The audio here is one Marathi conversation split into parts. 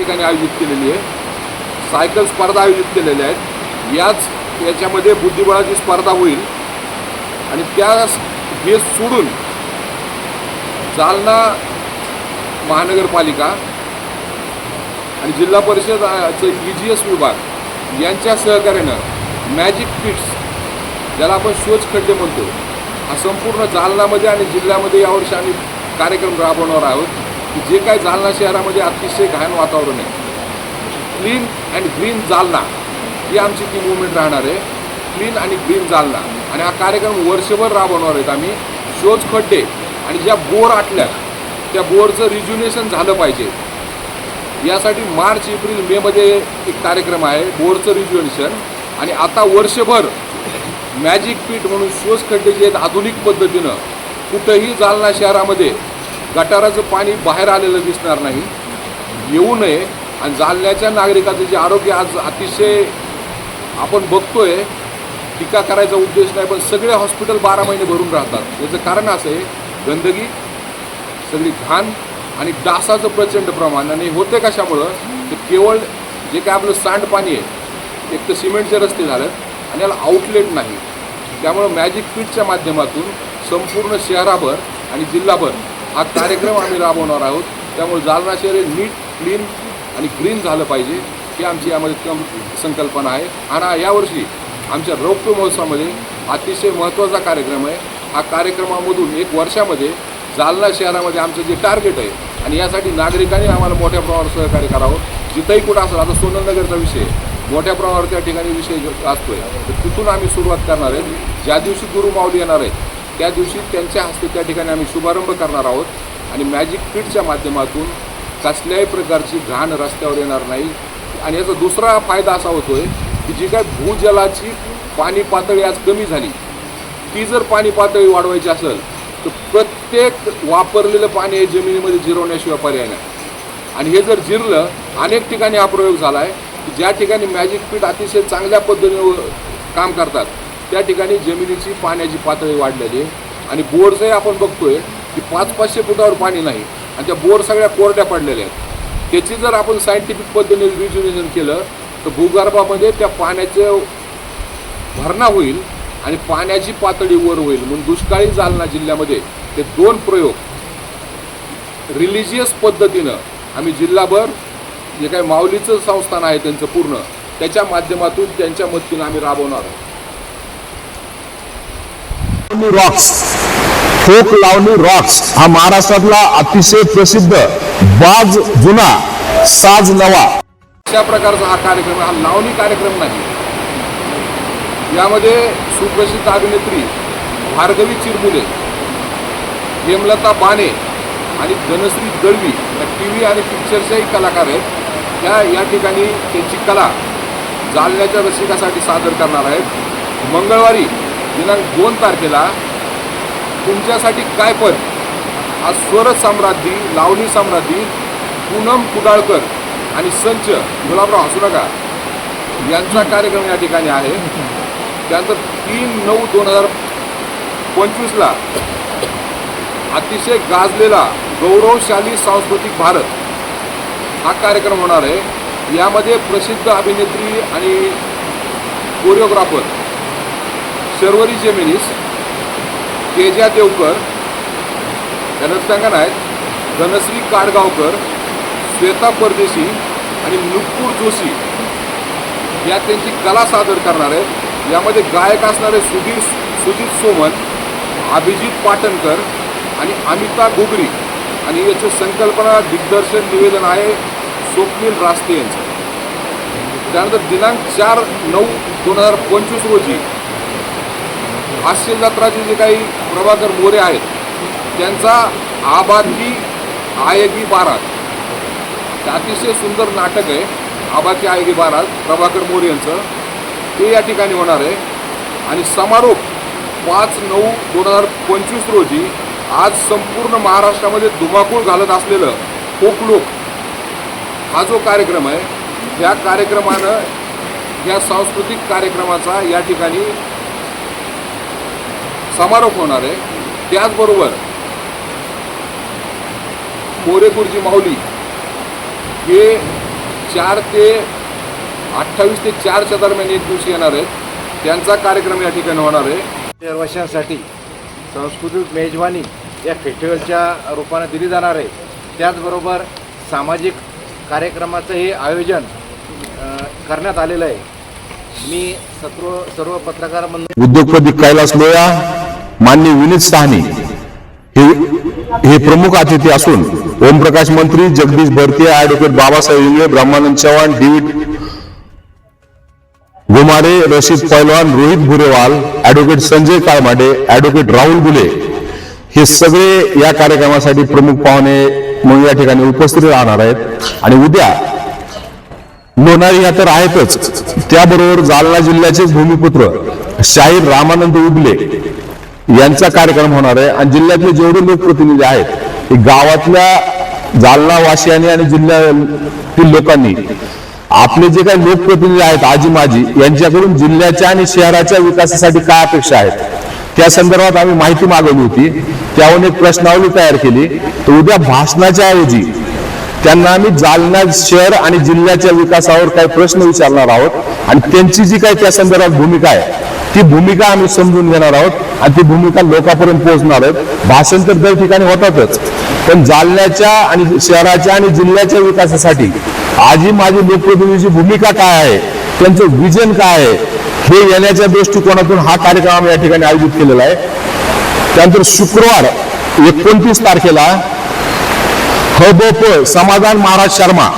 ठिकाणी आयोजित केलेली आहे. सायकल स्पर्धा आयोजित केलेल्या आहेत. याच याच्यामध्ये बुद्धिबळाची स्पर्धा होईल. आणि त्या हे सोडून जालना महानगरपालिका आणि जिल्हा परिषद ई जी एस विभाग यांच्या सहकार्यानं मॅजिक किट्स ज्याला आपण स्वच्छ खड्डे म्हणतो हा संपूर्ण जालनामध्ये आणि जिल्ह्यामध्ये यावर्षी आम्ही कार्यक्रम राबवणार आहोत. की जे काय जालना शहरामध्ये अतिशय घाण वातावरण आहे. क्लीन अँड ग्रीन जालना ही आमची ती मुवमेंट राहणार आहे. क्लीन आणि ग्रीन जालना. आणि हा कार्यक्रम वर्षभर राबवणार आहेत आम्ही. शोज खड्डे आणि ज्या बोर आटल्या त्या बोरचं रिज्युनेशन झालं पाहिजे. यासाठी मार्च एप्रिल मेमध्ये एक कार्यक्रम आहे बोरचं रिज्युनेशन आणि आता वर्षभर मॅजिक पीठ म्हणून शोष खड्डे जे आहेत आधुनिक पद्धतीनं कुठंही जालना शहरामध्ये गटाराचं पाणी बाहेर आलेलं दिसणार नाही. येऊ नये. आणि जालन्याच्या नागरिकाचं जे आरोग्य आज अतिशय आपण बघतोय टीका करायचा उद्देश नाही पण सगळे हॉस्पिटल बारा महिने भरून राहतात. याचं कारण असं आहे गंदगी सगळी घाण आणि डासाचं प्रचंड प्रमाण. आणि होते कशामुळं? ते केवळ जे काय आपलं सांडपाणी आहे एक तर सिमेंटचे रस्ते झालेत आणि याला आउटलेट नाही. त्यामुळं मॅजिक फिटच्या माध्यमातून संपूर्ण शहराभर आणि जिल्हाभर हा कार्यक्रम आम्ही राबवणार आहोत. त्यामुळे जालना शहर हे नीट क्लीन आणि ग्रीन झालं पाहिजे ही आमची यामध्ये कम संकल्पना आहे. आणि यावर्षी आमच्या रौप्य महोत्सवामध्ये अतिशय महत्त्वाचा कार्यक्रम आहे. हा कार्यक्रमामधून एक वर्षामध्ये जालना शहरामध्ये आमचं जे टार्गेट आहे आणि यासाठी नागरिकांनी आम्हाला मोठ्या प्रमाणावर सहकार्य करावं. जिथंही कुठं असेल आता सोनलनगरचा विषय मोठ्या प्रमाणावर त्या ठिकाणी विषय असतोय तर तिथून आम्ही सुरुवात करणार आहे. ज्या दिवशी गुरुमाऊली येणार आहे त्या दिवशी त्यांच्या हस्ते त्या ठिकाणी आम्ही शुभारंभ करणार आहोत आणि मॅजिक फिटच्या माध्यमातून कसल्याही प्रकारची घाण रस्त्यावर येणार नाही. आणि याचा दुसरा फायदा असा होतो आहे की जी काय भूजलाची पाणी पातळी आज कमी झाली ती जर पाणी पातळी वाढवायची असेल तर प्रत्येक वापरलेलं पाणी हे जमिनीमध्ये जिरवण्याशिवाय पर्याय नाही. आणि हे जर जिरलं अनेक ठिकाणी हा प्रयोग झाला आहे की ज्या ठिकाणी मॅजिक पीठ अतिशय चांगल्या पद्धतीने काम करतात त्या ठिकाणी जमिनीची पाण्याची पातळी वाढलेली आहे. आणि बोरचंही आपण बघतोय की पाच पाचशे फुटावर पाणी नाही आणि त्या बोर सगळ्या कोरड्या पडलेल्या आहेत. त्याची जर आपण सायंटिफिक पद्धतीने रिज्युनेशन केलं तर भूगर्भामध्ये त्या पाण्याचं भरणा होईल आणि पाण्याची पातळी वर होईल. म्हणून दुष्काळी जालना जिल्ह्यामध्ये ते दोन प्रयोग रिलिजियस पद्धतीनं आम्ही जिल्हाभर जे काही माऊलीचं संस्थान आहे त्यांचं पूर्ण त्याच्या माध्यमातून त्यांच्या मदतीनं आम्ही राबवणार आहोत. Lavani rocks folk Lavani rocks हा महाराष्ट्रातला अतिशय प्रसिद्ध बाज जुना साज नवा. अशा प्रकारचा हा कार्यक्रम हा लावणी कार्यक्रम नाही. यामध्ये सुप्रसिद्ध अभिनेत्री भार्गवी चिरमुले हेमलता बाणे आणि धनश्री दळवी या टी व्ही आणि पिक्चरच्याही कलाकार आहेत. त्या या ठिकाणी त्यांची कला जालन्याच्या रसिकासाठी सादर करणार आहेत. मंगळवारी दिनांक दोन तारखेला तुमच्यासाठी काय पण हा स्वर साम्राज्ञी लावणी साम्राज्ञी पूनम कुडाळकर आणि संच गुलाबराव हसू नका. यांचा कार्यक्रम या ठिकाणी आहे. त्यानंतर तीन नऊ दोन हजार पंचवीसला अतिशय गाजलेला गौरवशाली सांस्कृतिक भारत हा कार्यक्रम होणार आहे. यामध्ये प्रसिद्ध अभिनेत्री आणि कोरिओग्राफर शर्वरी जेमिनीस तेजा देवकर नायक आहेत धनश्री काडगावकर श्वेता परदेशी आणि नुपूर जोशी या त्यांची कला सादर करणार आहेत. यामध्ये गायक असणारे सुधीर सुजित सोमन अभिजित पाटणकर आणि अमिता गोगरी आणि याची संकल्पना दिग्दर्शन निवेदन आहे स्वप्नील रास्ते यांचं. त्यानंतर दिनांक चार नऊ दोन हजार पंचवीस रोजी हास्य जत्राचे जे काही प्रभाकर मोरे आहेत त्यांचा आबादी आयगी बारात. अतिशय सुंदर नाटक आहे आबादी आयगी बारात प्रभाकर मोरे यांचं. ते या ठिकाणी होणार आहे. आणि समारोप पाच नऊ दोन हजार पंचवीस रोजी आज संपूर्ण महाराष्ट्रामध्ये धुमाकूळ घालत असलेलं कोकलोक हा जो कार्यक्रम आहे त्या कार्यक्रमानं या सांस्कृतिक कार्यक्रमाचा या ठिकाणी समारोप होणार आहे. त्याचबरोबर कोरेकुरजी माऊली हे चार ते अठ्ठावीस ते चारच्या दरम्यान एक दिवशी येणार आहेत. त्यांचा कार्यक्रम या ठिकाणी होणार आहे. तेर वर्षांसाठी सांस्कृतिक मेजवानी या फेस्टिवलच्या रूपाने दिली जाणार आहे. त्याचबरोबर सामाजिक कार्यक्रमाचं हे आयोजन करण्यात आलेलं आहे. मी सर्व सर्व पत्रकार उद्योगपती कैलास लोया मान्य विनीत साहनी हे हे प्रमुख अतिथी असून ओमप्रकाश मंत्री Jagdish Bhartiya advocate Babasaheb Ingle Brahmanand Chavan David Gumare Rashid Pailwan Rohit Bhurewal advocate Sanjay Kalmade advocate Rahul Bule हे सगळे या कार्यक्रमासाठी प्रमुख पाहुणे म्हणून या ठिकाणी उपस्थित राहणार आहेत. आणि उद्या लोणारी या तर आहेतच. त्याबरोबर जालना जिल्ह्याचे भूमिपुत्र शाहीर रामानंद उगले यांचा कार्यक्रम होणार आहे. आणि जिल्ह्यातले जेवढे लोकप्रतिनिधी आहेत गावातल्या जालना वासियांनी आणि जिल्ह्यातील लोकांनी आपले जे काही लोकप्रतिनिधी आहेत आजी माजी यांच्याकडून जिल्ह्याच्या आणि शहराच्या विकासासाठी काय अपेक्षा आहेत त्या संदर्भात आम्ही माहिती मागवली होती. त्याहून एक प्रश्नावली तयार केली. तर उद्या भाषणाच्या ऐवजी त्यांना आम्ही जालना शहर आणि जिल्ह्याच्या विकासावर काही प्रश्न विचारणार आहोत. आणि त्यांची जी काही त्या संदर्भात भूमिका आहे ती भूमिका आम्ही समजून घेणार आहोत आणि ती भूमिका लोकांपर्यंत पोहोचणार आहोत. भाषण तर दर ठिकाणी होतातच. पण जालन्याच्या आणि शहराच्या आणि जिल्ह्याच्या विकासासाठी आजी माझी लोकप्रतिनिधीची भूमिका काय आहे त्यांचं विजन काय आहे हे येण्याच्या दृष्टिकोनातून हा कार्यक्रम आम्ही या ठिकाणी आयोजित केलेला आहे. त्यानंतर शुक्रवार एकोणतीस तारखेला खबप समाधान महाराज शर्मा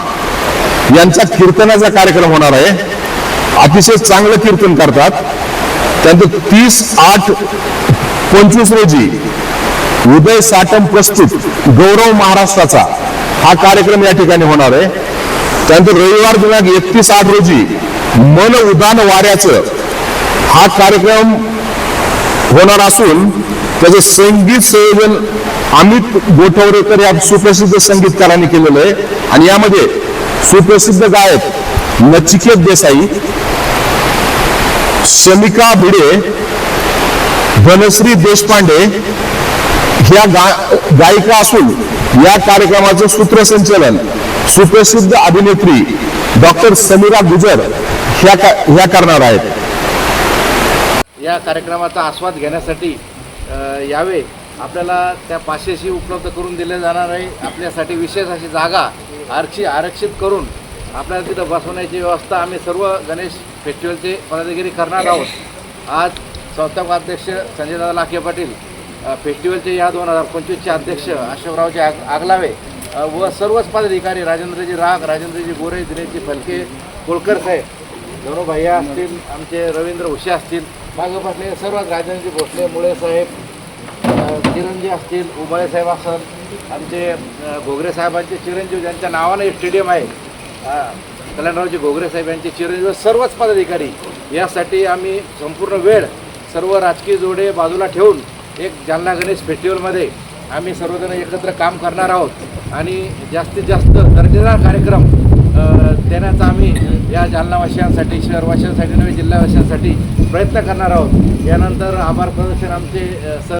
यांचा कीर्तनाचा कार्यक्रम होणार आहे. अतिशय चांगलं कीर्तन करतात. त्यानंतर तीस आठ पंचवीस रोजी उदय साटम प्रस्तुत गौरव महाराष्ट्राचा हा कार्यक्रम या ठिकाणी होणार आहे. त्यानंतर रविवार दिनांक एकतीस आठ रोजी मन उदान वाऱ्याचं हा कार्यक्रम होणार असून त्याचं संगीत संयोजन अमित गोठवरेकर या सुप्रसिद्ध संगीतकारांनी केलेलं आहे. आणि यामध्ये सुप्रसिद्ध गायक नचिकेत देसाई शमिका भिडे धनश्री देशपांडे ह्या गा गायिका असून या कार्यक्रमाचं सूत्रसंचलन सुप्रसिद्ध अभिनेत्री डॉक्टर समीरा गुजर ह्या का- ह्या करणार आहेत. या कार्यक्रमाचा आस्वाद घेण्यासाठी यावे. आपल्याला त्या पाचशेशी उपलब्ध करून दिले जाणार आहे. आपल्यासाठी विशेष अशी जागा आरक्षी आरक्षित करून आपल्याला तिथं बसवण्याची व्यवस्था आम्ही सर्व गणेश फेस्टिवलचे पदाधिकारी करणार आहोत. आज संस्थापक अध्यक्ष संजयदादा लाखे पाटील फेस्टिवलचे या दोन हजार पंचवीसचे अध्यक्ष अशोकरावचे आग आगलावे व सर्वच पदाधिकारी राजेंद्रजी राग राजेंद्रजी गोरे दिनेशजी फलके कोळकर साहेब धनु असतील आमचे रवींद्र उशे असतील मागं बसले सर्व राजेंद्रजी भोसले मुळे साहेब चिरंजीव असतील उबाळे साहेब असल आमचे घोगरे साहेबांचे चिरंजीव ज्यांच्या नावानं स्टेडियम आहे. अ, कल्याणरावजी घोगरे साहेब यांचे चिरंजीव सर्वच पदाधिकारी. यासाठी आम्ही संपूर्ण वेळ सर्व राजकीय जोडे बाजूला ठेवून एक जालना गणेश फेस्टिवलमध्ये आम्ही सर्वजण एकत्र काम करणार आहोत. आणि जास्तीत जास्त दर्जेदार कार्यक्रम देण्याचा आम्ही या जालनावासियांसाठी शहरवासियांसाठी नवे जिल्हावासियांसाठी प्रयत्न करणार आहोत. यानंतर आभार प्रदर्शन आमचे सर